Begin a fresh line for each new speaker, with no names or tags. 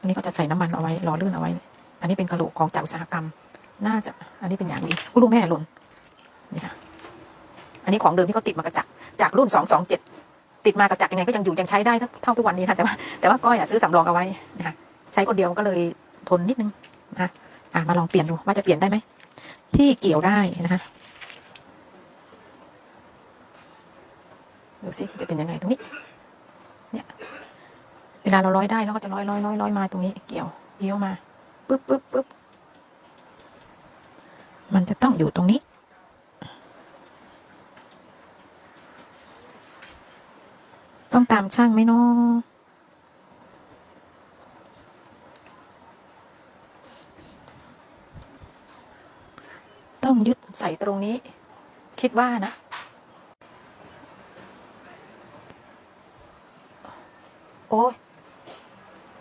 อันนี้ก็จะใส่น้ำมันเอาไว้รอลื่นเอาไว้ อันนี้เป็นกระโหลกของจากอุตสาหกรรม น่าจะ อันนี้เป็นอย่างดีอุ๊ยลูกแม่หล่นนี่ค่ะอันนี้ของเดิมที่เขาติดมากระจักจากรุ่นสองสองเจ็ดติดมากระจักยังไงก็ยังอยู่ยังใช้ได้เท่าทุกวันนี้นะแต่ว่าแต่ว่าก้อยอะซื้อสำรองเอาไว้นะคะใช้คนเดียวก็เลยทนนิดนึงนะคะอะมาลองเปลี่ยนดูว่าจะเปลี่ยนได้ไหมที่เกี่ยวได้นะคะดูสิจะเป็นยังไงตรงนี้เนี่ย วลาเราร้อยได้เราก็จะร้อยร้อยร้อยร้อยมาตรงนี้เกี่ยวเกี่ยวมาปึ๊บปึ๊บปึ๊บมันจะต้องอยู่ตรงนี้ ต้องตามช่างไหมเนาะต้องยึดใส่ตรงนี้ คิดว่านะโอ้ย